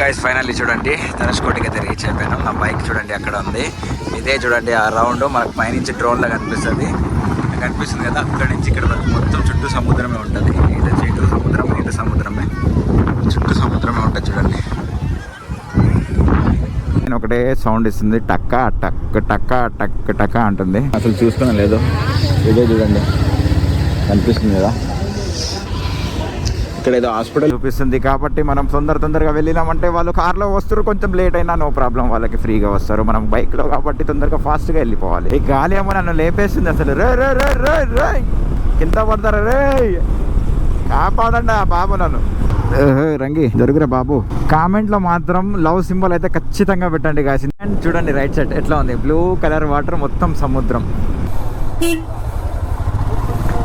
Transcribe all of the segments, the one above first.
Guys finally చూడండి. ధనుష్కోటికి అయితే reach అయిపోయాను నా బైక్ చూడండి అక్కడ ఉంది. ఇదే చూడండి ఆ రౌండ్ మనకు పైనుంచి డ్రోన్ లాగా కనిపిస్తుంది. కనిపిస్తుంది కదా అక్కడ నుంచి ఇక్కడ వరకు మొత్తం చుట్టూ సముద్రమే ఉంటుంది. వచ్చి ఇటు సముద్రం ఇటు సముద్రమే. చుట్టూ సముద్రమే ఉంటుంది చూడండి. నేను ఒకటే సౌండ్ ఇస్తుంది టక్క టక్ టక్క టక్ టక్క అంటుంది. అసలు చూసుకున్నా లేదు. ఇదే చూడండి. కనిపిస్తుంది కదా. ఇక్కడ ఏదో హాస్పిటల్ చూపిస్తుంది కాబట్టి మనం తొందర తొందరగా వెళ్ళినామంటే వాళ్ళు కార్లో వస్తారు కొంచెం లేట్ అయినా నో ప్రాబ్లం వాళ్ళకి ఫ్రీగా వస్తారు. మనం బైక్లో కాబట్టి తొందరగా ఫాస్ట్గా వెళ్ళిపోవాలి. ఈ గాలి ఏమో నన్ను లేపేస్తుంది అసలు. రే రే రే రే రే కింద పడతారా? రే కాపాడండి ఆ బాబు నన్ను. రంగి దొరికిరా బాబు. కామెంట్లో మాత్రం లవ్ సింబల్ అయితే ఖచ్చితంగా పెట్టండి కాసి చూడండి రైట్ సైడ్ ఎట్లా ఉంది? బ్లూ కలర్ వాటర్ మొత్తం సముద్రం.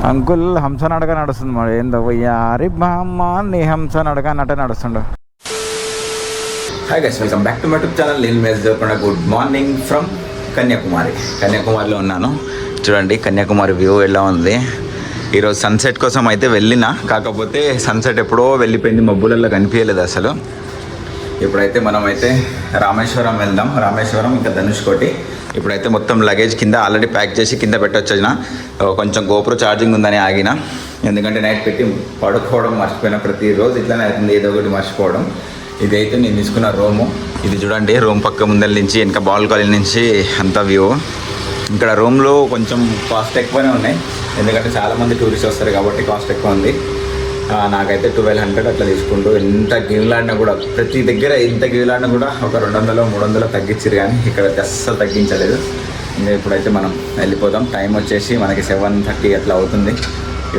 అంకుల్ హంస నడక నడుస్తుంది మరి. ఏందో అరే బామ్మ నీ హంస నడక అన్నట్టే నడుస్తుండు. Hi guys welcome back to my YouTube channel నేను మేజ్ దేవకుండా గుడ్ మార్నింగ్ ఫ్రమ్ కన్యాకుమారి కన్యాకుమారిలో ఉన్నాను. చూడండి కన్యాకుమారి వ్యూ ఎలా ఉంది? ఈరోజు సన్సెట్ కోసం అయితే వెళ్ళిన కాకపోతే సన్సెట్ ఎప్పుడో వెళ్ళిపోయింది మబ్బులలో కనిపించలేదు అసలు. ఇప్పుడైతే మనం అయితే రామేశ్వరం వెళ్దాం. రామేశ్వరం ఇంకా ధనుష్కోటి ఇప్పుడైతే మొత్తం లగేజ్ కింద ఆల్రెడీ ప్యాక్ చేసి కింద పెట్టొచ్చిన కొంచెం గోప్రో ఛార్జింగ్ ఉందని ఆగిన. ఎందుకంటే నైట్ పెట్టి పడుకోవడం మర్చిపోయిన ప్రతిరోజు ఇట్లానే అవుతుంది ఏదో ఒకటి మర్చిపోవడం. ఇదైతే నేను తీసుకున్న రూము ఇది చూడండి రూమ్ పక్క ముందర నుంచి వెనక బాల్కనీ నుంచి అంత వ్యూ ఇక్కడ రూమ్లో కొంచెం కాస్ట్ ఎక్కువనే ఉన్నాయి. ఎందుకంటే చాలామంది టూరిస్ట్ వస్తారు కాబట్టి కాస్ట్ ఎక్కువ ఉంది. నాకైతే ట్వెల్వ్ హండ్రెడ్ అట్లా తీసుకుంటూ ఎంత గివ్లాడినా కూడా ప్రతి దగ్గర ఎంత గివ్లాడినా కూడా ఒక రెండు వందలు మూడు వందలు తగ్గించారు కానీ ఇక్కడ అయితే అస్సలు తగ్గించలేదు. ఇంకా ఇప్పుడైతే మనం వెళ్ళిపోదాం. టైం వచ్చేసి మనకి సెవెన్ థర్టీ అట్లా అవుతుంది.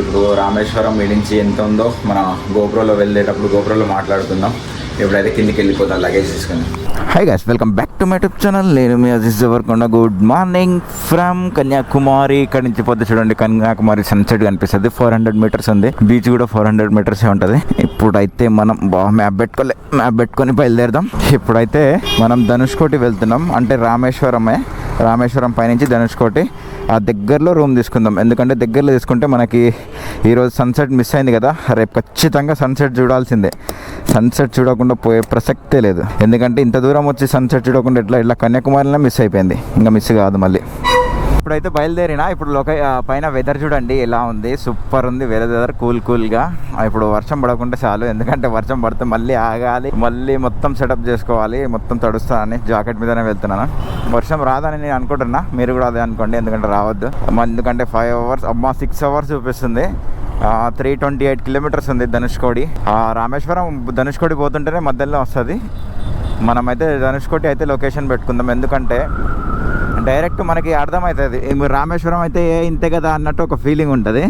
ఇప్పుడు రామేశ్వరం మీ నుంచి ఎంత ఉందో మన గోపురంలో వెళ్ళేటప్పుడు గోపురంలో మాట్లాడుకుందాం. ఇప్పుడైతే కిందికి వెళ్ళిపోతాం లగేజ్ తీసుకుని hi guys welcome back to my tube channel నేను మీ Aziz Jawarkonda good morning from Kanyakumari ఇక్కడ నుంచి పొద్దు చూడండి కన్యాకుమారి సన్సెట్ కనిపిస్తుంది. ఫోర్ హండ్రెడ్ మీటర్స్ ఉంది. బీచ్ కూడా ఫోర్ హండ్రెడ్ మీటర్స్ ఉంటుంది. ఇప్పుడైతే మనం బాగా మ్యాప్ పెట్టుకోలే మ్యాప్ పెట్టుకొని బయలుదేరదాం. ఇప్పుడైతే మనం ధనుష్కోటి వెళ్తున్నాం. అంటే రామేశ్వరమే. రామేశ్వరం పైనుంచి ధనుష్కోటి ఆ దగ్గరలో రూమ్ తీసుకుందాం. ఎందుకంటే దగ్గరలో తీసుకుంటే మనకి ఈరోజు సన్సెట్ మిస్ అయింది కదా. రేపు ఖచ్చితంగా సన్సెట్ చూడాల్సిందే. సన్సెట్ చూడకుండా పోయే ప్రసక్తే లేదు. ఎందుకంటే ఇంత దూరం వచ్చి సన్సెట్ చూడకుండా ఎట్లా ఇట్లా కన్యాకుమారిలో మిస్ అయిపోయింది. ఇంకా మిస్ కాదు మళ్ళీ. ఇప్పుడైతే బయలుదేరినా ఇప్పుడు లోక పైన వెదర్ చూడండి ఎలా ఉంది సూపర్ ఉంది వెదర్ కూల్ కూల్గా ఇప్పుడు వర్షం పడకుండా చాలు ఎందుకంటే వర్షం పడితే మళ్ళీ ఆగాలి మళ్ళీ మొత్తం సెటప్ చేసుకోవాలి మొత్తం తడుస్తానని జాకెట్ మీదనే వెళ్తున్నాను. వర్షం రాదని నేను అనుకుంటున్నా మీరు కూడా అదే అనుకోండి ఎందుకంటే రావద్దు. ఎందుకంటే ఫైవ్ అవర్స్ అమ్మ సిక్స్ అవర్స్ చూపిస్తుంది. త్రీ ట్వంటీ ఎయిట్ కిలోమీటర్స్ ఉంది ధనుష్కోడి రామేశ్వరం ధనుష్కోడి పోతుంటేనే మధ్యలో వస్తుంది. మనమైతే ధనుష్కోటి అయితే లొకేషన్ పెట్టుకుందాం ఎందుకంటే డైరెక్ట్ మనకి అర్థమవుతుంది. రామేశ్వరం అయితే ఏ ఇంతే కదా అన్నట్టు ఒక ఫీలింగ్ ఉంటుంది.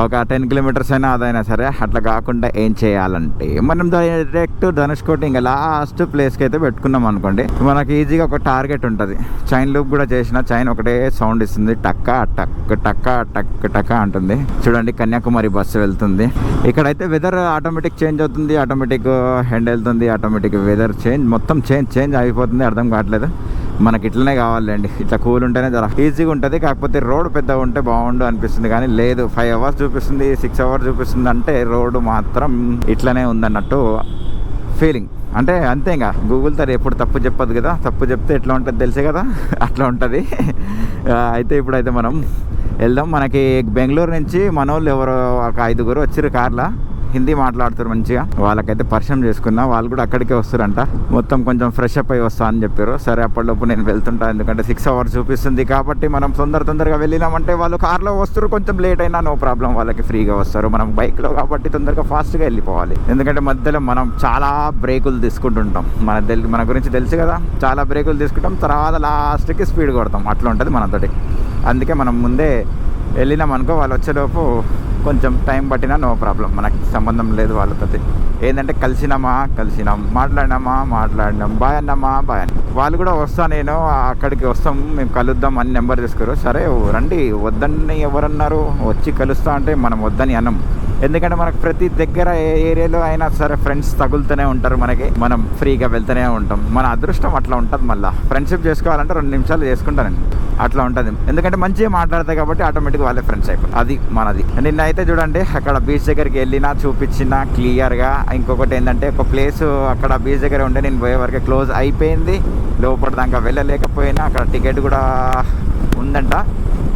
ఒక టెన్ కిలోమీటర్స్ అయినా అదైనా సరే అట్లా కాకుండా ఏం చేయాలంటే మనం డైరెక్ట్ ధనుష్కోటి ఇంకా లాస్ట్ ప్లేస్కి అయితే పెట్టుకున్నాం అనుకోండి. మనకి ఈజీగా ఒక టార్గెట్ ఉంటుంది. చైన్ లూప్ కూడా చేసిన చైన్ ఒకటే సౌండ్ ఇస్తుంది. టక్క టక్ టక్క టక్ టక్క అంటుంది. చూడండి కన్యాకుమారి బస్సు వెళ్తుంది. ఇక్కడైతే వెదర్ ఆటోమేటిక్ చేంజ్ అవుతుంది ఆటోమేటిక్ హెండ్ uh, వెళ్తుంది ఆటోమేటిక్ వెదర్ చేంజ్ మొత్తం చేంజ్ చేంజ్ అయిపోతుంది అర్థం కావట్లేదు? మనకి ఇట్లనే కావాలండి. ఇట్లా కూల్ ఉంటేనే జర ఈజీగా ఉంటుంది కాకపోతే రోడ్ పెద్దగా ఉంటే బాగుండు అనిపిస్తుంది. కానీ లేదు ఫైవ్ అవర్స్ చూపిస్తుంది సిక్స్ అవర్స్ చూపిస్తుంది అంటే రోడ్డు మాత్రం ఇట్లనే ఉందన్నట్టు ఫీలింగ్ అంటే అంతే ఇంకా. గూగుల్ తర ఎప్పుడు తప్పు చెప్పదు కదా. తప్పు చెప్తే ఎట్లా ఉంటుంది తెలుసే కదా? అట్లా ఉంటుంది. అయితే ఇప్పుడైతే మనం వెళ్దాం. మనకి బెంగళూరు నుంచి మన వాళ్ళు ఎవరో ఒక ఐదుగురు వచ్చిర్రు కార్లో. హిందీ మాట్లాడుతారు మంచిగా. వాళ్ళకైతే పరిచయం చేసుకున్నా వాళ్ళు కూడా అక్కడికే వస్తారంట. మొత్తం కొంచెం ఫ్రెష్ అప్ అయి వస్తా అని చెప్పారు. సరే అప్పటిలోపు నేను వెళ్తుంటా. ఎందుకంటే సిక్స్ అవర్స్ చూపిస్తుంది కాబట్టి మనం తొందర తొందరగా వెళ్ళినామంటే వాళ్ళు కార్లో వస్తారు. కొంచెం లేట్ అయినా నో ప్రాబ్లం వాళ్ళకి ఫ్రీగా వస్తారు. మనం బైక్లో కాబట్టి తొందరగా ఫాస్ట్గా వెళ్ళిపోవాలి. ఎందుకంటే మధ్యలో మనం చాలా బ్రేకులు తీసుకుంటుంటాం. మన తెలి మన గురించి తెలుసు కదా. చాలా బ్రేకులు తీసుకుంటాం. తర్వాత లాస్ట్కి స్పీడ్ కొడతాం. అట్లా ఉంటుంది మనతోటి. అందుకే మనం ముందే వెళ్ళినాం అనుకో వాళ్ళు వచ్చేలోపు కొంచెం టైం పట్టినా నో ప్రాబ్లం. మనకి సంబంధం లేదు వాళ్ళతో ఏంటంటే కలిసినామా? కలిసినాం. మాట్లాడినామా? మాట్లాడినాం. బాయ్ అన్నామా? బాయ్ అన్న. వాళ్ళు కూడా వస్తా నేను అక్కడికి వస్తాం మేము కలుద్దాం అని నెంబర్ తీసుకురు. సరే రండి వద్దని ఎవరన్నారు? వచ్చి కలుస్తా అంటే మనం వద్దని అన్నాం ఎందుకంటే మనకు ప్రతి దగ్గర ఏ ఏరియాలో అయినా సరే ఫ్రెండ్స్ తగులుతూనే ఉంటారు మనకి. మనం ఫ్రీగా వెళ్తూనే ఉంటాం. మన అదృష్టం అట్లా ఉంటుంది మళ్ళీ. ఫ్రెండ్షిప్ చేసుకోవాలంటే రెండు నిమిషాలు చేసుకుంటానండి అట్లా ఉంటుంది. ఎందుకంటే మంచిగా మాట్లాడతాయి కాబట్టి ఆటోమేటిక్ వాళ్ళే ఫ్రెండ్స్ అయిపోయి అది మనది. నిన్న అయితే చూడండి అక్కడ బీచ్ దగ్గరికి వెళ్ళినా చూపించిన క్లియర్గా ఇంకొకటి ఏంటంటే ఒక ప్లేస్ అక్కడ బీచ్ దగ్గర ఉండే నేను పోయే వరకు క్లోజ్ అయిపోయింది. లోపల దాకా వెళ్ళలేకపోయినా అక్కడ టికెట్ కూడా ఉందంట.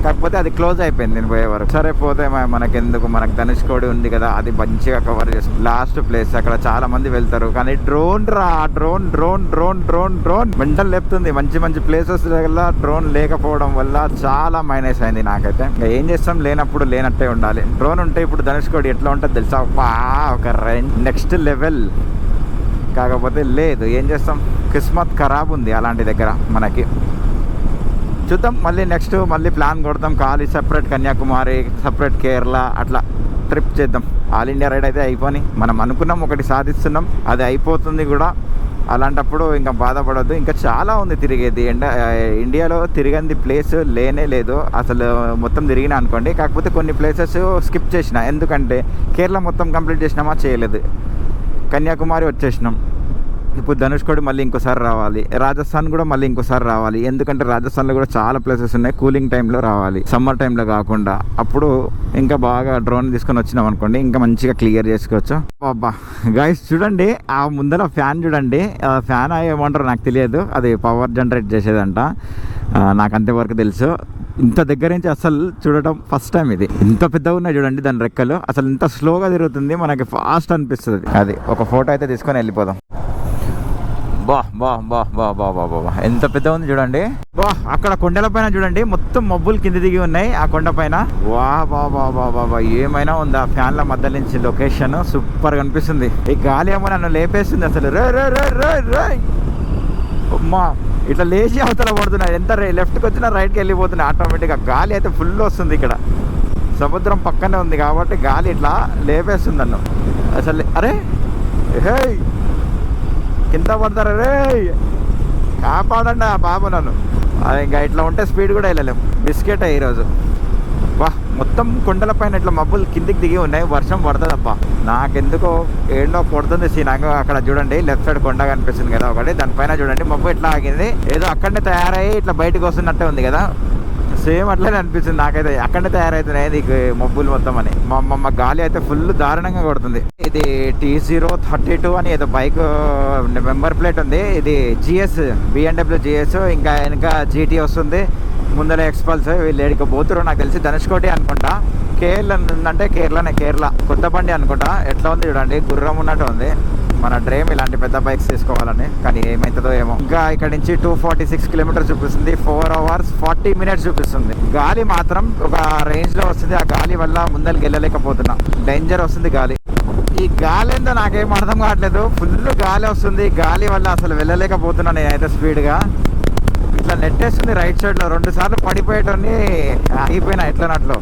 కాకపోతే అది క్లోజ్ అయిపోయింది నేను పోయే వరకు. సరే పోతే మ- మనకెందుకు? మనకు ధనుష్కోడి ఉంది కదా అది మంచిగా కవర్ చేస్తుంది. లాస్ట్ ప్లేస్ అక్కడ చాలా మంది వెళ్తారు. కానీ డ్రోన్ రా drone drone drone drone drone. Mental లేపుతుంది మంచి మంచి ప్లేసెస్ వల్ల డ్రోన్ లేకపోవడం వల్ల చాలా మైనస్ అయింది నాకైతే. ఇంకా ఏం చేస్తాం? లేనప్పుడు లేనట్టే ఉండాలి. డ్రోన్ ఉంటే ఇప్పుడు ధనుష్కోడి ఎట్లా ఉంటుంది తెలుసా? వా, ఒక రేంజ్. నెక్స్ట్ లెవెల్ కాకపోతే లేదు. ఏం చేస్తాం? కిస్మత్ ఖరాబ్ ఉంది అలాంటి దగ్గర మనకి. చూద్దాం మళ్ళీ నెక్స్ట్ మళ్ళీ ప్లాన్ కొడతాం ఖాళీ సపరేట్ కన్యాకుమారి సపరేట్ కేరళ అట్లా ట్రిప్ చేద్దాం. ఆల్ ఇండియా రైడ్ అయితే అయిపోయి మనం అనుకున్నాం ఒకటి సాధిస్తున్నాం. అది అయిపోతుంది కూడా. అలాంటప్పుడు ఇంకా బాధపడద్దు. ఇంకా చాలా ఉంది తిరిగేది. ఎండ ఇండియాలో తిరిగింది ప్లేస్ లేనే లేదు. అసలు మొత్తం తిరిగినా అనుకోండి. కాకపోతే కొన్ని ప్లేసెస్ స్కిప్ చేసిన. ఎందుకంటే కేరళ మొత్తం కంప్లీట్ చేసినామా? చేయలేదు. కన్యాకుమారి వచ్చేసినాం. ఇప్పుడు ధనుష్కోడి మళ్ళీ ఇంకోసారి రావాలి. రాజస్థాన్ కూడా మళ్ళీ ఇంకోసారి రావాలి. ఎందుకంటే రాజస్థాన్లో కూడా చాలా ప్లేసెస్ ఉన్నాయి. కూలింగ్ టైంలో రావాలి. సమ్మర్ టైంలో కాకుండా. అప్పుడు ఇంకా బాగా డ్రోన్ తీసుకొని వచ్చినాం అనుకోండి. ఇంకా మంచిగా క్లియర్ చేసుకోవచ్చు. అబ్బా. గైస్ చూడండి. ఆ ముందర ఫ్యాన్ చూడండి. ఫ్యాన్ ఏమంటారో నాకు తెలియదు. అది పవర్ జనరేట్ చేసేదంట. నాకు అంతవరకు తెలుసు. ఇంత దగ్గర నుంచి అసలు చూడటం ఫస్ట్ టైం ఇది. ఇంత పెద్దగా ఉన్నాయి చూడండి దాని రెక్కలు. అసలు ఇంత స్లోగా తిరుగుతుంది. మనకి ఫాస్ట్ అనిపిస్తుంది. అది ఒక ఫోటో అయితే తీసుకొని వెళ్ళిపోదాం. బా బాహ్ బా బా బా బా బా ఎంత పెద్ద ఉంది చూడండి. బాహ్ అక్కడ కొండల పైన చూడండి మొత్తం మబ్బులు కింద దిగి ఉన్నాయి ఆ కొండ పైన. వా బా బా బా బా బా. ఏమైనా ఉందా? ఫ్యాన్ల మధ్య నుంచి లొకేషన్ సూపర్ కనిపిస్తుంది ఈ గాలి ఏమో నన్ను లేపేస్తుంది అసలు. రే రే రే రే రే అమ్మా ఇట్లా లేచి అవతల పడుతున్నా. ఎంత లెఫ్ట్కి వచ్చినా రైట్కి వెళ్ళిపోతున్నాయి ఆటోమేటిక్గా గాలి అయితే ఫుల్ వస్తుంది ఇక్కడ. సముద్రం పక్కనే ఉంది కాబట్టి గాలి ఇట్లా లేపేస్తుంది నన్ను. అసలు అరే హే కింద పడతారు? రే కాపాడండి ఆ బాబు నన్ను. ఇంకా ఇట్లా ఉంటే స్పీడ్ కూడా వెళ్ళలేము బిస్కెట్ ఈరోజు. వా మొత్తం కొండల పైన ఇట్లా మబ్బులు కిందికి దిగి ఉన్నాయి. వర్షం పడుతుందప్ప నాకెందుకో ఏండో కొడుతుంది సీ నాకు అక్కడ చూడండి. లెఫ్ట్ సైడ్ కొండ కనిపిస్తుంది కదా ఒకటి. దానిపైన చూడండి. మబ్బు ఎట్లా ఆగింది? ఏదో అక్కడనే తయారయ్యి ఇట్లా బయటకు వస్తున్నట్టే ఉంది కదా. సేమ్ అట్లనే అనిపిస్తుంది నాకైతే. అక్కడనే తయారవుతున్నాయి నీకు మబ్బులు మొత్తం అని. మా మా- గాలి అయితే ఫుల్ దారుణంగా కొడుతుంది. ఇది టీ జీరో థర్టీ టూ అని ఏదో బైక్ నెంబర్ ప్లేట్ ఉంది. ఇది జిఎస్ బిఎండబ్ల్యూ జిఎస్ ఇంకా వెనక జీటీ వస్తుంది. ముందర ఎక్స్పల్స్ వీళ్ళు ఏడికి పోతురు నాకు తెలిసి. ధనుష్కోటి అనుకుంటా. కేరళ ఉందంటే కేరళనే కేరళ. కొత్త బండి అనుకుంటా. ఎట్లా ఉంది చూడండి? గుర్రం ఉన్నట్టు ఉంది. మన డ్రీమ్ ఇలాంటి పెద్ద బైక్స్ తీసుకోవాలని. కానీ ఏమవుతుందో ఏమో. ఇంకా ఇక్కడ నుంచి టూ ఫార్టీ సిక్స్ కిలోమీటర్స్ చూపిస్తుంది. ఫోర్ అవర్స్ ఫార్టీ మినిట్స్ చూపిస్తుంది. గాలి మాత్రం ఒక రేంజ్లో వస్తుంది. ఆ గాలి వల్ల ముందరికి వెళ్ళలేకపోతున్నా. డేంజర్ వస్తుంది గాలి. ఈ గాలి ఏందో నాకేం అర్థం కావట్లేదు. ఫుల్ గాలి వస్తుంది. గాలి వల్ల అసలు వెళ్ళలేకపోతున్నా నేనైతే స్పీడ్గా ఇట్లా నెట్టేస్తుంది రైట్ సైడ్లో రెండు సార్లు పడిపోయేటోని అయిపోయినా ఎట్లనట్లు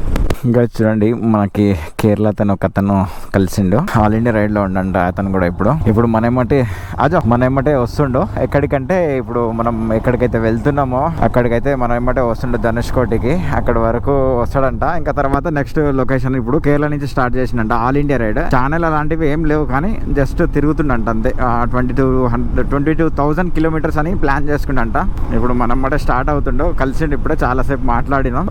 ఇంకా చూడండి మనకి కేరళ అతను ఒక అతను కలిసిండు. ఆల్ ఇండియా రైడ్లో ఉండండి అతను కూడా ఇప్పుడు. ఇప్పుడు మన ఏమంటే అజో మన ఏమంటే వస్తుండు. ఎక్కడికంటే ఇప్పుడు మనం ఎక్కడికైతే వెళ్తున్నామో అక్కడికైతే మనం ఏమంటే వస్తుండు ధనుష్కోటికి అక్కడ వరకు వస్తాడంట. ఇంకా తర్వాత నెక్స్ట్ లొకేషన్ ఇప్పుడు కేరళ నుంచి start చేసిండంట. All India ride. Channel అలాంటివి ఏం లేవు కానీ జస్ట్ తిరుగుతుండంట అంతే. Twenty two hundred twenty two thousand kilometers అని ప్లాన్ చేసుకుంటా ఇప్పుడు మన మనమ్మట స్టార్ట్ అవుతుండో కలిసిండు ఇప్పుడే చాలాసేపు మాట్లాడినాం.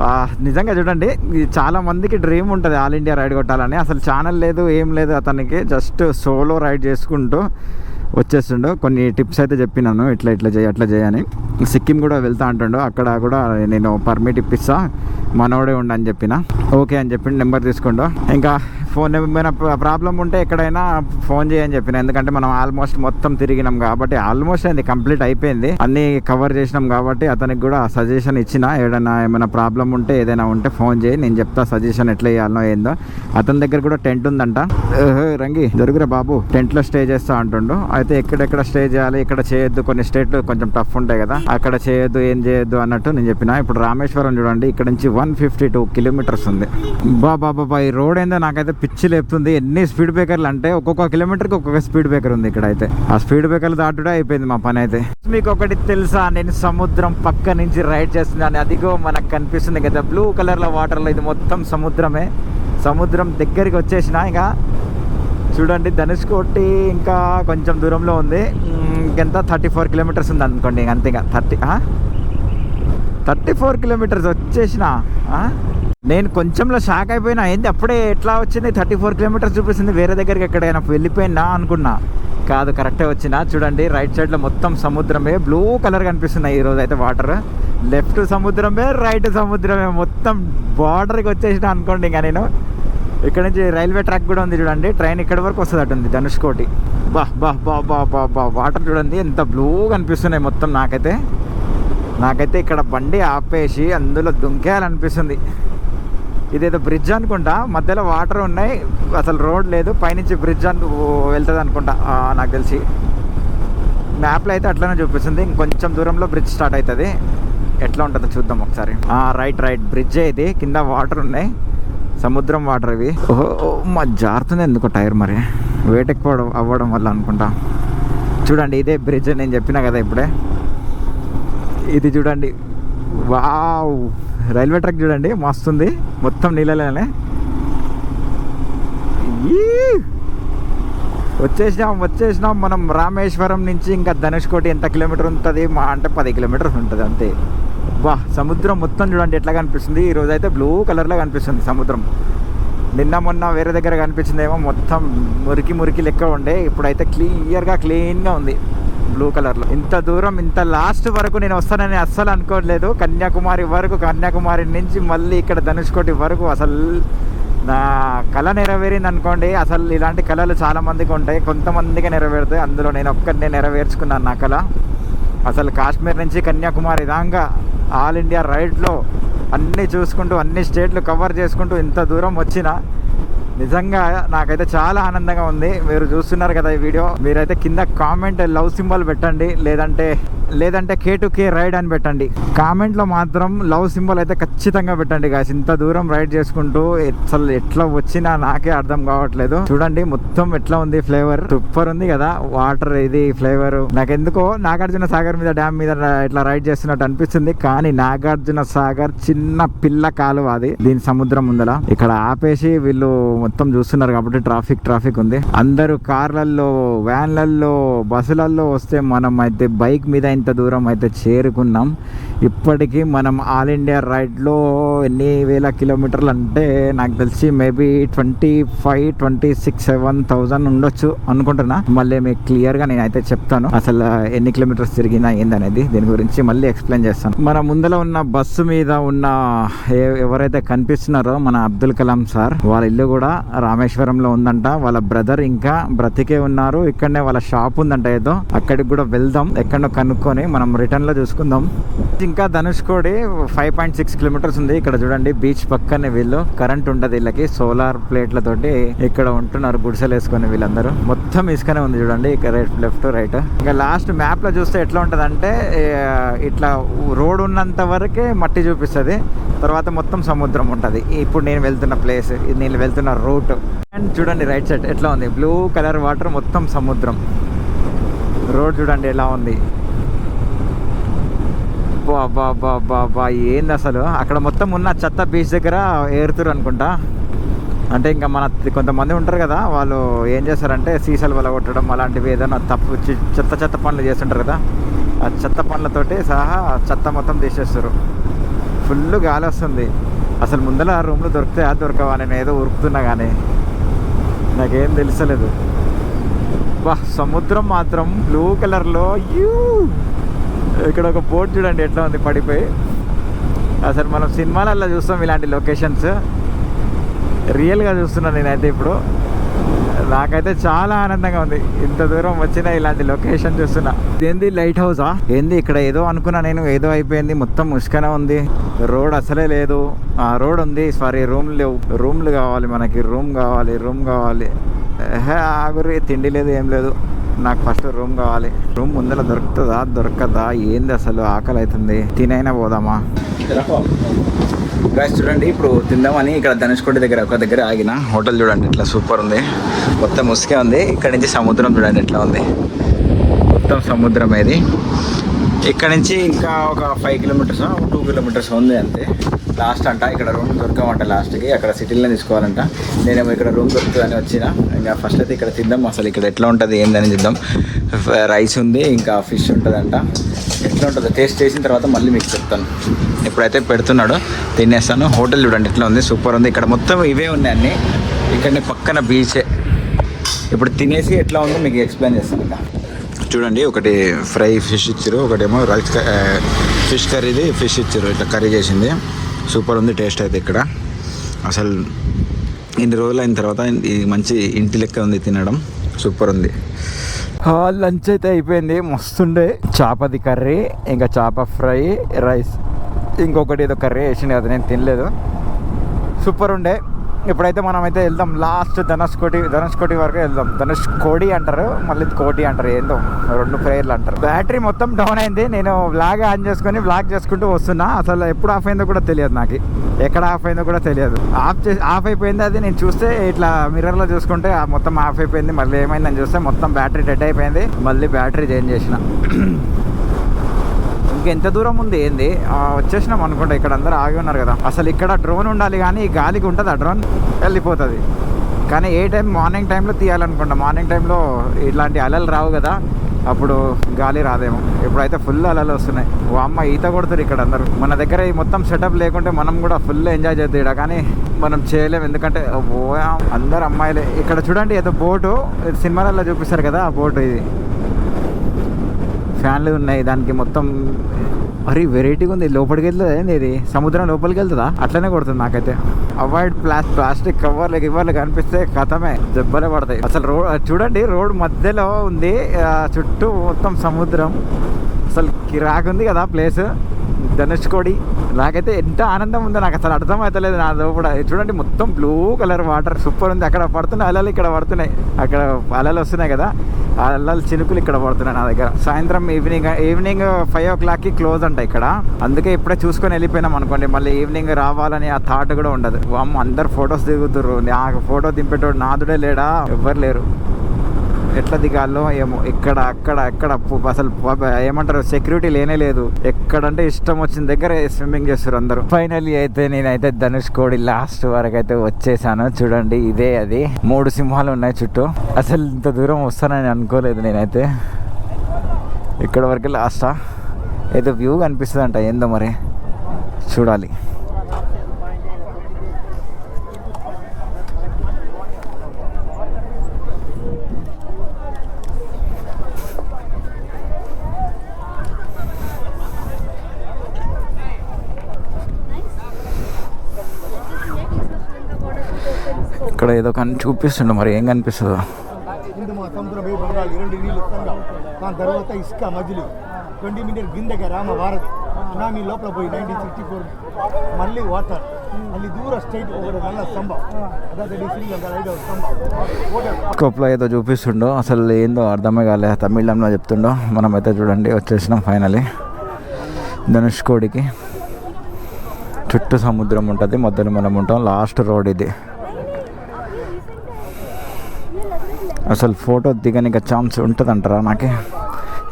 నిజంగా చూడండి చాలా మందికి డ్రీమ్ ఉంటుంది ఆల్ ఇండియా రైడ్ కొట్టాలని. అసలు ఛానల్ లేదు ఏం లేదు అతనికి జస్ట్ సోలో రైడ్ చేసుకుంటూ వచ్చేస్తుండు. కొన్ని టిప్స్ అయితే చెప్పినాను ఇట్లా ఇట్లా చేయి అట్లా చేయని సిక్కిం కూడా వెళ్తా అంటుండు. అక్కడ కూడా నేను పర్మిట్ ఇప్పిస్తా. మనోడే ఉండు అని చెప్పిన. ఓకే అని చెప్పి నెంబర్ తీసుకుంటూ. ఇంకా ఫోన్ ఏమైనా ప్రాబ్లం ఉంటే ఎక్కడైనా ఫోన్ చేయని చెప్పిన. ఎందుకంటే మనం ఆల్మోస్ట్ మొత్తం తిరిగినాం కాబట్టి ఆల్మోస్ట్ అయింది కంప్లీట్ అయిపోయింది. అన్ని కవర్ చేసినాం కాబట్టి అతనికి కూడా సజెషన్ ఇచ్చిన ఏదైనా ఏమైనా ప్రాబ్లం ఉంటే ఏదైనా ఉంటే ఫోన్ చేయి. నేను చెప్తా సజెషన్ ఎట్లా చేయాలనో ఏందో. అతని దగ్గర కూడా టెంట్ ఉందంట. రంగి దొరికిరా బాబు టెంట్లో స్టే చేస్తా అంటుండు. అయితే ఎక్కడెక్కడ స్టే చేయాలి ఇక్కడ చేయొద్దు కొన్ని స్టేట్లు కొంచెం టఫ్ ఉంటాయి కదా. అక్కడ చేయొద్దు ఏం చేయొద్దు అన్నట్టు నేను చెప్పిన. ఇప్పుడు రామేశ్వరం చూడండి ఇక్కడ నుంచి వన్ ఫిఫ్టీ టూ కిలోమీటర్స్ ఉంది. బాబా బాబా ఈ రోడ్ ఏందో నాకైతే పిచ్చి లేపుతుంది. ఎన్ని స్పీడ్ బ్రేకర్లు అంటే ఒక్కొక్క కిలోమీటర్కి ఒక్కొక్క స్పీడ్ బ్రేకర్ ఉంది ఇక్కడ అయితే ఆ స్పీడ్ బ్రేకర్లు దాటుడే అయిపోయింది మా పని అయితే. మీకు ఒకటి తెలుసా? నేను సముద్రం పక్క నుంచి రైడ్ చేస్తున్నాను అదిగో మనకు కనిపిస్తుంది కదా. బ్లూ కలర్లో వాటర్లో ఇది మొత్తం సముద్రమే. సముద్రం దగ్గరికి వచ్చేసిన ఇంకా చూడండి ధనుష్కోటి ఇంకా కొంచెం దూరంలో ఉంది. ఇంకెంత థర్టీ ఫోర్ కిలోమీటర్స్ ఉంది అనుకోండి ఇంక అంతే ఇంకా. థర్టీ థర్టీ ఫోర్ కిలోమీటర్స్ వచ్చేసిన నేను కొంచెంలో షాక్ అయిపోయినా. ఏంది అప్పుడే ఎట్లా వచ్చింది? థర్టీ ఫోర్ కిలోమీటర్స్ చూపిస్తుంది. వేరే దగ్గరికి ఎక్కడైనా వెళ్ళిపోయినా అనుకున్నా. కాదు కరెక్టే వచ్చిన చూడండి రైట్ సైడ్లో మొత్తం సముద్రమే. బ్లూ కలర్ కనిపిస్తున్నాయి ఈ అయితే వాటర్ లెఫ్ట్ సముద్రమే రైట్ సముద్రమే. మొత్తం బార్డర్కి వచ్చేసిన అనుకోండి ఇంకా నేను. ఇక్కడ నుంచి రైల్వే ట్రాక్ కూడా ఉంది చూడండి. ట్రైన్ ఇక్కడి వరకు వస్తుంది అటు ఉంది ధనుష్కోటి బా బా బా బా బా బా. వాటర్ చూడండి ఎంత బ్లూ కనిపిస్తున్నాయి మొత్తం నాకైతే. నాకైతే ఇక్కడ బండి ఆపేసి అందులో దుంకేయాలనిపిస్తుంది. ఇదేదో బ్రిడ్జ్ అనుకుంటా. మధ్యలో వాటర్ ఉన్నాయి. అసలు రోడ్ లేదు. పైనుంచి బ్రిడ్జ్ అని వెళ్తుంది అనుకుంటా. నాకు తెలిసి. మ్యాప్లో అయితే అట్లనే చూపిస్తుంది. ఇంకొంచెం దూరంలో బ్రిడ్జ్ స్టార్ట్ అవుతుంది ఎట్లా ఉంటుందో చూద్దాం ఒకసారి. రైట్ రైట్ బ్రిడ్జ్ ఇది. కింద వాటర్ ఉన్నాయి. సముద్రం వాటర్ ఇవి. ఓహో మా జారుతుంది ఎందుకో టైర్ మరి. వెయిట్ ఎక్కువ అవ్వడం వల్ల అనుకుంటా. చూడండి ఇదే బ్రిడ్జ్ నేను చెప్పినా కదా ఇప్పుడే. ఇది చూడండి. వావ్. రైల్వే ట్రాక్ చూడండి మస్తుంది. మొత్తం నీళ్ళలోనే. ఈ! వచ్చేసినాం వచ్చేసినాం. మనం రామేశ్వరం నుంచి ఇంకా ధనుష్కోటి ఎంత కిలోమీటర్ ఉంటుంది? మా అంటే పది కిలోమీటర్స్ ఉంటుంది అంతే. వా సముద్రం మొత్తం చూడండి ఎట్లా కనిపిస్తుంది? ఈరోజు అయితే బ్లూ కలర్లో కనిపిస్తుంది సముద్రం. నిన్న మొన్న వేరే దగ్గర కనిపించిందేమో మొత్తం మురికి మురికి లెక్క ఉండే. ఇప్పుడైతే క్లియర్గా క్లీన్గా ఉంది. బ్లూ కలర్లో. ఇంత దూరం ఇంత లాస్ట్ వరకు నేను వస్తానని అస్సలు అనుకోలేదు. కన్యాకుమారి వరకు కన్యాకుమారి నుంచి మళ్ళీ ఇక్కడ ధనుష్కోటి వరకు అసలు నా కళ నెరవేరింది అనుకోండి. అసలు ఇలాంటి కళలు చాలామందికి ఉంటాయి. కొంతమందికి నెరవేరుతాయి. అందులో నేను ఒక్కరినే నెరవేర్చుకున్నాను నా కళ. అసలు కాశ్మీర్ నుంచి కన్యాకుమారి దాకా ఆల్ ఇండియా రైడ్లో అన్నీ చూసుకుంటూ అన్ని స్టేట్లు కవర్ చేసుకుంటూ ఇంత దూరం వచ్చిన నిజంగా నాకైతే చాలా ఆనందంగా ఉంది. మీరు చూస్తున్నారు కదా ఈ వీడియో. మీరైతే కింద కామెంట్ లవ్ సింబల్ పెట్టండి. లేదంటే లేదంటే కే టు కే రైడ్ అని పెట్టండి. కామెంట్లో మాత్రం లవ్ సింబల్ అయితే ఖచ్చితంగా పెట్టండి గాయస్ ఇంత దూరం రైడ్ చేసుకుంటూ అసలు ఎట్లా వచ్చినా నాకే అర్థం కావట్లేదు. చూడండి మొత్తం ఎట్లా ఉంది ఫ్లేవర్ సూపర్ ఉంది కదా? వాటర్ ఇది ఫ్లేవర్ నాకెందుకో నాగార్జున సాగర్ మీద డ్యామ్ మీద ఇట్లా రైడ్ చేస్తున్నట్టు అనిపిస్తుంది. కానీ నాగార్జున సాగర్ చిన్న పిల్ల కాలువ అది. దీని సముద్రం ముందల. ఇక్కడ ఆపేసి వీళ్ళు మొత్తం చూస్తున్నారు కాబట్టి ట్రాఫిక్ ట్రాఫిక్ ఉంది. అందరూ కార్లల్లో వ్యాన్లల్లో బస్సులల్లో వస్తే మనం అయితే బైక్ మీద ఇంత దూరం అయితే చేరుకున్నాం. ఇప్పటికీ మనం ఆల్ ఇండియా రైడ్లో ఎన్ని వేల కిలోమీటర్లు అంటే నాకు తెలిసి maybe twenty five twenty six seven thousand ఉండొచ్చు అనుకుంటున్నా. మళ్ళీ మీకు క్లియర్గా నేనైతే చెప్తాను. అసలు ఎన్ని కిలోమీటర్స్ తిరిగినా ఏందనేది దీని గురించి మళ్ళీ ఎక్స్ప్లెయిన్ చేస్తాను. మన ముందర ఉన్న బస్సు మీద ఉన్న ఏ- ఎవరైతే కనిపిస్తున్నారో మన అబ్దుల్ కలాం సార్ వాళ్ళ ఇల్లు కూడా రామేశ్వరంలో ఉందంట. వాళ్ళ బ్రదర్ ఇంకా బ్రతికే ఉన్నారు. ఇక్కడనే వాళ్ళ షాప్ ఉందంట ఏదో. అక్కడికి కూడా వెళ్దాం. ఎక్కడో కనుక్కొని మనం రిటర్న్లో చూసుకుందాం. ఇంకా Dhanushkodi five point six kilometers ఉంది. ఇక్కడ చూడండి బీచ్ పక్కనే వీళ్ళు. కరెంట్ ఉండదు వీళ్ళకి. సోలార్ ప్లేట్లతోటి ఇక్కడ ఉంటున్నారు గుడిసెలు వేసుకొని వీళ్ళందరూ. మొత్తం ఇసుకనే ఉంది చూడండి ఇక్కడ లెఫ్ట్ రైట్ ఇంకా లాస్ట్ మ్యాప్లో చూస్తే ఎట్లా ఉంటుంది అంటే ఇట్లా రోడ్ ఉన్నంత వరకే మట్టి చూపిస్తుంది. తర్వాత మొత్తం సముద్రం ఉంటుంది. ఇప్పుడు నేను వెళ్తున్న ప్లేస్ ఇది నేను వెళ్తున్న రూట్ అండ్ చూడండి రైట్ సైడ్ ఎట్లా ఉంది? బ్లూ కలర్ వాటర్ మొత్తం సముద్రం. రోడ్ చూడండి ఎలా ఉంది. బా అబ్బా బా ఏంది అసలు? అక్కడ మొత్తం ఉన్న చెత్త బీచ్ దగ్గర ఏరుతురు అనుకుంటా. అంటే ఇంకా మన కొంతమంది ఉంటారు కదా వాళ్ళు ఏం చేస్తారంటే సీసాలు వల్ల కొట్టడం అలాంటివి ఏదైనా తప్పు చెత్త చెత్త పనులు చేస్తుంటారు కదా. ఆ చెత్త పనులతోటి సహా చెత్త మొత్తం తీసేస్తారు. ఫుల్ గాలి వస్తుంది. అసలు ముందర రూమ్లో దొరికితే దొరకవా? నేను ఏదో ఉరుకుతున్నా కానీ నాకేం తెలుసలేదు. బా సముద్రం మాత్రం బ్లూ కలర్లో యూ! ఇక్కడ ఒక బోట్ చూడండి ఎట్లా ఉంది పడిపోయి. అసలు మనం సినిమాలలో చూస్తాం ఇలాంటి లొకేషన్స్. రియల్గా చూస్తున్నాను నేనైతే ఇప్పుడు. నాకైతే చాలా ఆనందంగా ఉంది. ఇంత దూరం వచ్చిన ఇలాంటి లొకేషన్ చూస్తున్నా. ఏంది లైట్ హౌసా ఏంది ఇక్కడ ఏదో అనుకున్నా నేను ఏదో అయిపోయింది మొత్తం ముసుకనే ఉంది. రోడ్ అసలే లేదు. ఆ రోడ్ ఉంది. సారీ రూమ్ లేవు. రూమ్లు కావాలి మనకి. రూమ్ కావాలి రూమ్ కావాలి. ఆ ఆగురి తిండి లేదు ఏం లేదు. నాకు ఫస్ట్ రూమ్ కావాలి. రూమ్ ముందర దొరుకుతుందా? దొరకదా? ఏంది అసలు? ఆకలి అవుతుంది తినైనా పోదామా? గాయస్ చూడండి ఇప్పుడు తిందామని ఇక్కడ ధనుష్కోటి దగ్గర ఒక దగ్గర ఆగిన. హోటల్ చూడండి ఇట్లా సూపర్ ఉంది. మొత్తం ముసుకే ఉంది. ఇక్కడ నుంచి సముద్రం చూడండి ఎట్లా ఉంది. మొత్తం సముద్రం ఇది. ఇక్కడ నుంచి ఇంకా ఒక ఫైవ్ కిలోమీటర్స్ టూ కిలోమీటర్స్ ఉంది అంతే. లాస్ట్ అంట ఇక్కడ రూమ్ దొరకమంట లాస్ట్కి అక్కడ సిటీలోనే తీసుకోవాలంట. నేనేమో ఇక్కడ రూమ్ దొరుకుతుందని వచ్చిన. ఇంకా ఫస్ట్ అయితే ఇక్కడ తిద్దాం అసలు ఇక్కడ ఎట్లా ఉంటుంది ఏందని చూద్దాం. రైస్ ఉంది ఇంకా ఫిష్ ఉంటుందంట. ఎట్లా ఉంటుందో టేస్ట్ చేసిన తర్వాత మళ్ళీ మీకు చెప్తాను. ఇప్పుడైతే పెడుతున్నాడు తినేస్తాను. హోటల్ చూడండి ఎట్లా ఉంది సూపర్ ఉంది. ఇక్కడ మొత్తం ఇవే ఉన్నాయి అన్నీ. ఇక్కడనే పక్కన బీచే ఇప్పుడు తినేసి ఎట్లా ఉందో మీకు ఎక్స్ప్లెయిన్ చేస్తాను ఇంకా. చూడండి ఒకటి ఫ్రై ఫిష్ ఇచ్చారు ఒకటేమో రైస్ ఫిష్ కర్రీది ఫిష్ ఇచ్చారు ఇట్లా కర్రీ చేసింది. సూపర్ ఉంది టేస్ట్ అయితే ఇక్కడ. అసలు ఇన్ని రోజులు అయిన తర్వాత మంచి ఇంటి లెక్క ఉంది తినడం. సూపర్ ఉంది. లంచ్ అయితే అయిపోయింది మస్తుండే. చేపది కర్రీ ఇంకా చేప ఫ్రై రైస్. ఇంకొకటి ఏదో కర్రీ వేసింది కదా నేను తినలేదు. సూపర్ ఉండే. ఇప్పుడైతే మనం అయితే వెళ్దాం. లాస్ట్ ధనుష్కోటి ధనుష్కోటి వరకు వెళ్దాం. ధనుష్ కోడి అంటారు మళ్ళీ కోటి అంటారు ఏందో రెండు ప్రేయర్లు అంటారు. బ్యాటరీ మొత్తం డౌన్ అయింది. నేను బ్లాగ్ ఆన్ చేసుకొని బ్లాగ్ చేసుకుంటూ వస్తున్నా. అసలు ఎప్పుడు ఆఫ్ అయిందో కూడా తెలియదు నాకు. ఎక్కడ ఆఫ్ అయిందో కూడా తెలియదు. ఆఫ్ చేసి ఆఫ్ అయిపోయింది అది నేను చూస్తే ఇట్లా మిర్రర్లో చూసుకుంటే ఆ మొత్తం ఆఫ్ అయిపోయింది. మళ్ళీ ఏమైందని చూస్తే మొత్తం బ్యాటరీ డెడ్ అయిపోయింది. మళ్ళీ బ్యాటరీ చేంజ్ చేసిన. ఇంకెంత దూరం ఉంది ఏంది? వచ్చేసినాం అనుకుంటా ఇక్కడ అందరూ ఆగి ఉన్నారు కదా. అసలు ఇక్కడ డ్రోన్ ఉండాలి కానీ గాలికి ఉంటుంది? ఆ డ్రోన్ వెళ్ళిపోతుంది. కానీ ఏ టైం మార్నింగ్ టైంలో తీయాలనుకుంటా. మార్నింగ్ టైంలో ఇట్లాంటి అలలు రావు కదా అప్పుడు గాలి రాదేమో. ఇప్పుడైతే ఫుల్ అలలు వస్తున్నాయి. ఓ అమ్మ ఈత కొడుతారు ఇక్కడ అందరూ. మన దగ్గర ఈ మొత్తం సెటప్ లేకుంటే మనం కూడా ఫుల్ ఎంజాయ్ చేద్దాం ఇక్కడ కానీ మనం చేయలేము ఎందుకంటే ఓ అందరు అమ్మాయిలే. ఇక్కడ చూడండి ఏదో బోటు సినిమాలలో చూపిస్తారు కదా ఆ బోటు ఇది. ఫ్యాన్లు ఉన్నాయి. దానికి మొత్తం మరి వెరైటీగా ఉంది. లోపలికి వెళ్తుంది ఏంది ఇది? సముద్రం లోపలికి వెళ్తుందా? అట్లనే కొడుతుంది నాకైతే. అవాయిడ్ ప్లాస్ ప్లాస్టిక్ కవర్లు గివర్లు కనిపిస్తే కథమే. దెబ్బలే పడతాయి. అసలు రోడ్ చూడండి రోడ్ మధ్యలో ఉంది. చుట్టూ మొత్తం సముద్రం. అసలు కిరాకుంది కదా ప్లేస్ ధనుష్కోడి నాకైతే ఎంత ఆనందం ఉందో నాకు అసలు అర్థం అవుతలేదు నా లోపల చూడండి మొత్తం బ్లూ కలర్ వాటర్ సూపర్ ఉంది. అక్కడ పడుతున్నాయి అలలు ఇక్కడ పడుతున్నాయి. అక్కడ అలలు వస్తున్నాయి కదా. ఆ అలలు చినుకులు ఇక్కడ పడుతున్నాయి నా దగ్గర. సాయంత్రం ఈవినింగ్ ఈవినింగ్ ఫైవ్ ఓ క్లాక్కి క్లోజ్ అంట ఇక్కడ. అందుకే ఇప్పుడే చూసుకొని వెళ్ళిపోయినాం అనుకోండి. మళ్ళీ ఈవినింగ్ రావాలని ఆ థాట్ కూడా ఉండదు. అమ్మ అందరు ఫొటోస్ దిగుతుర్రు. నాకు ఫోటో దింపేటోడు నాదుడే లేడా? ఎవ్వరు లేరు. ఎట్లా దిగాలో ఏమో ఇక్కడ అక్కడ ఎక్కడ అసలు ఏమంటారు సెక్యూరిటీ లేనే లేదు. ఎక్కడంటే ఇష్టం వచ్చిన దగ్గర స్విమ్మింగ్ చేస్తారు అందరూ. ఫైనల్లీ అయితే నేనైతే ధనుష్ కోడి లాస్ట్ వరకు అయితే వచ్చేసాను. చూడండి ఇదే అది. మూడు సింహాలు ఉన్నాయి చుట్టూ. అసలు ఇంత దూరం వస్తానని అనుకోలేదు నేనైతే. ఇక్కడ వరకు లాస్టా ఏదో వ్యూ కనిపిస్తుంది అంట ఏందో మరి. చూడాలి. ఇక్కడ ఏదో కానీ చూపిస్తుండు మరి ఏం కనిపిస్తుందో. హిందూ మా సముద్రం వైపు ఉండాలి రెండు నీళ్ళు వస్తుందా దాని తర్వాత ఇసుక మధ్యలో ట్వంటీ మీటర్ కిందకి రామ భారత్. సునామీ లోపల పోయి నైన్టీన్ సిక్స్టీ ఫోర్ మళ్ళీ వాటర్ మళ్ళీ దూర స్టేట్ ఒకటి నల్ల స్తంభం. స్కోప్లో ఏదో చూపిస్తుండో. అసలు ఏందో అర్థమే కాలే. తమిళంలో చెప్తుండో. మనమైతే చూడండి వచ్చేసినాం ఫైనలీ ధనుష్కోడికి చుట్టూ సముద్రం ఉంటుంది మధ్యలో మనం ఉంటాం. లాస్ట్ రోడ్ ఇది. అసలు ఫోటో దిగనిక ఛాన్స్ ఉంటుందంటారా నాకే?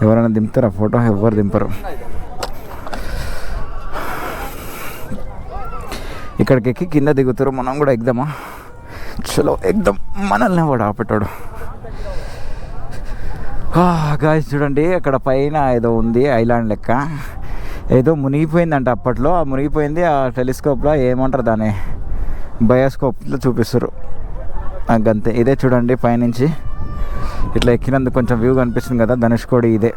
ఎవరైనా దింపుతారా ఫోటో? ఎవరు దింపరు. ఇక్కడికి ఎక్కి కింద దిగుతారు మనం కూడా ఎగ్దామా చలో ఎగ్దాం మనల్ని వాడు ఆపెట్టాడు గాయస్ చూడండి అక్కడ పైన ఏదో ఉంది ఐలాండ్ లెక్క. ఏదో మునిగిపోయిందంట అప్పట్లో. ఆ మునిగిపోయింది ఆ టెలిస్కోప్లో ఏమంటారు దాన్ని? బయోస్కోప్లో చూపిస్తారు. నాకు అంతే ఇదే చూడండి పైనుంచి. ఇట్లా ఎక్కినందుకు కొంచెం వ్యూ కనిపిస్తుంది కదా ధనుష్కోడి ఇదే.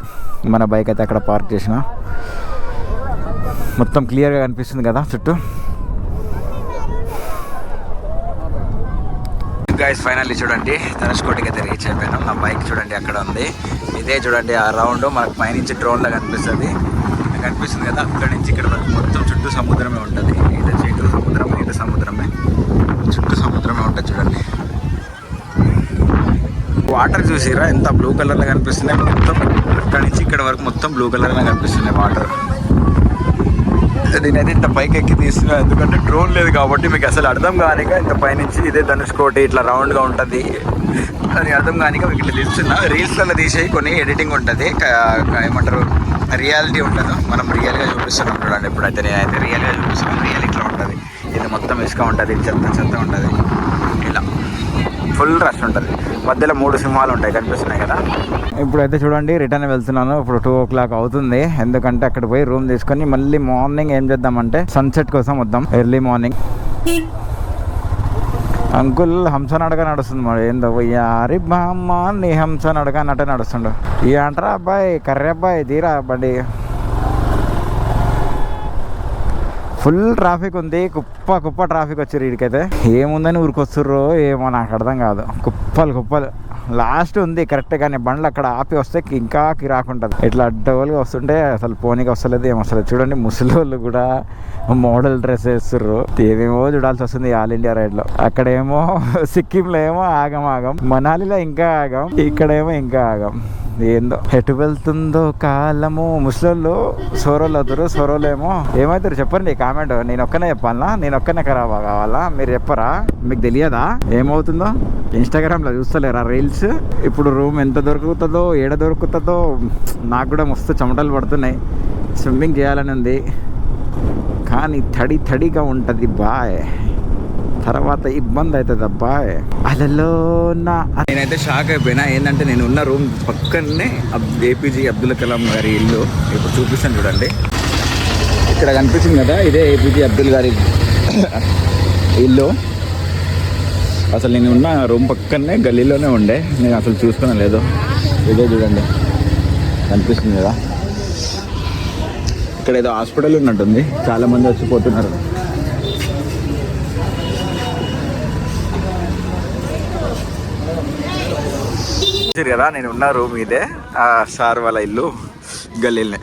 మన బైక్ అయితే అక్కడ పార్క్ చేసిన. మొత్తం క్లియర్గా కనిపిస్తుంది కదా చుట్టూ. గైస్ ఫైనల్లీ చూడండి ధనుష్కోటికి అయితే రీచ్ అయిపోయినాం. నా బైక్ చూడండి అక్కడ ఉంది. ఇదే చూడండి ఆ రౌండ్ మనకు పైనుంచి డ్రోన్లో కనిపిస్తుంది. కనిపిస్తుంది కదా అక్కడ నుంచి ఇక్కడ వరకు మొత్తం చుట్టూ సముద్రమే ఉంటుంది. ఇటు చుట్టూ సముద్రం ఇటు సముద్రమే. చుట్టూ సముద్రమే ఉంటుంది చూడండి. వాటర్ చూసిరా? ఎంత బ్లూ కలర్లో కనిపిస్తున్నాయి? మొత్తం ఇక్కడ నుంచి ఇక్కడ వరకు మొత్తం బ్లూ కలర్లో కనిపిస్తున్నాయి వాటర్. నేనైతే ఇంత పైకి ఎక్కి తీస్తున్నా ఎందుకంటే డ్రోన్ లేదు కాబట్టి మీకు అసలు అర్థం కానిక ఇంత పైనుంచి ఇదే ధనుష్కోటి ఇట్లా రౌండ్గా ఉంటుంది. అది అర్థం కానిక మీకు ఇట్లా తీస్తున్నా. రీల్స్లలో తీసేవి కొన్ని ఎడిటింగ్ ఉంటుంది. ఏమంటారు? రియాలిటీ ఉంటుంది. మనం రియల్గా చూపిస్తున్నాం చూడండి. ఎప్పుడైతే నేనైతే రియల్గా చూపిస్తున్నాను రియల్ ఇట్లా ఉంటుంది. ఇది మొత్తం ఇసుక ఉంటుంది చెత్త చెత్త ఉంటుంది. ఫుల్ రష్ ఉంటుంది. మధ్యలో మూడు సింహాలు ఉంటాయి కనిపిస్తున్నాయి కదా. ఇప్పుడైతే చూడండి రిటర్న్ వెళ్తున్నాను. ఇప్పుడు టూ ఓ క్లాక్ అవుతుంది. ఎందుకంటే అక్కడ పోయి రూమ్ తీసుకొని మళ్ళీ మార్నింగ్ ఏం చేద్దామంటే సన్సెట్ కోసం వద్దాం. ఎర్లీ మార్నింగ్ అంకుల్ హంస నడక నడుస్తుంది మరి. ఏందో పోయ్యా. అరే బామ్మ నీ హంస నడక అన్నట్టే నడుస్తుండు. ఈ అంటారా అబ్బాయి కర్రీ అబ్బాయి తీరా బండి. ఫుల్ ట్రాఫిక్ ఉంది. కుప్ప కుప్ప ట్రాఫిక్ వచ్చారు వీడికైతే ఏముందని ఊరికొస్తుర్రో ఏమో నాకు అర్థం కాదు. కుప్పలు కుప్పలు. లాస్ట్ ఉంది కరెక్ట్ కానీ బండ్లు అక్కడ ఆపి వస్తే ఇంకా కిరాకుంటుంది ఇట్లా అడ్డగోలుగా వస్తుంటే అసలు పోనీకి వస్తలేదు ఏం వస్తలేదు. చూడండి ముసలి వాళ్ళు కూడా మోడల్ డ్రెస్ వేస్తుర్రు. ఏమేమో చూడాల్సి వస్తుంది ఆల్ ఇండియా రైడ్లో అక్కడేమో సిక్కింలో ఏమో ఆగం ఆగం. మనాలిలో ఇంకా ఆగం. ఇక్కడేమో ఇంకా ఆగం. ఏందో? ఎటు వెళ్తుందో కాలము. ముసలోళ్ళు సోరోళ్ళు అవుతారు సోరోళ్ళు ఏమో ఏమవుతారు చెప్పండి కామెంట్. నేను ఒక్కనే చెప్పాలా నేను ఒక్కనే ఖరాబ్ కావాలా? మీరు చెప్పరా? మీకు తెలియదా? ఏమవుతుందో? ఇన్స్టాగ్రామ్లో చూస్తలేరా రీల్స్? ఇప్పుడు రూమ్ ఎంత దొరుకుతుందో ఏడ దొరుకుతుందో నాకు కూడా మస్తు చెమటలు పడుతున్నాయి. స్విమ్మింగ్ చేయాలని ఉంది. కానీ తడి తడిగా ఉంటుంది బాయ్. తర్వాత ఇబ్బంది అవుతుంది అబ్బాయ్ అలలో నా నేనైతే షాక్ అయిపోయినా. ఏంటంటే నేను ఉన్న రూమ్ పక్కనే ఏపీజే అబ్దుల్ కలాం గారి ఇల్లు. ఇప్పుడు చూపిస్తాను చూడండి. ఇక్కడ కనిపిస్తుంది కదా ఇదే ఏపీజే అబ్దుల్ గారి ఇల్లు. అసలు నేను ఉన్న రూమ్ పక్కనే గల్లీలోనే ఉండే. నేను అసలు చూసుకునే లేదు. ఇదే చూడండి. కనిపిస్తుంది కదా. ఇక్కడ ఏదో హాస్పిటల్ ఉన్నట్టుంది. చాలామంది వచ్చిపోతున్నారు. వచ్చి పోతున్నారు చూసారు కదా నేను ఉన్న రూమ్ ఇదే ఆ సార్ వాళ్ళ ఇల్లు గల్లీలనే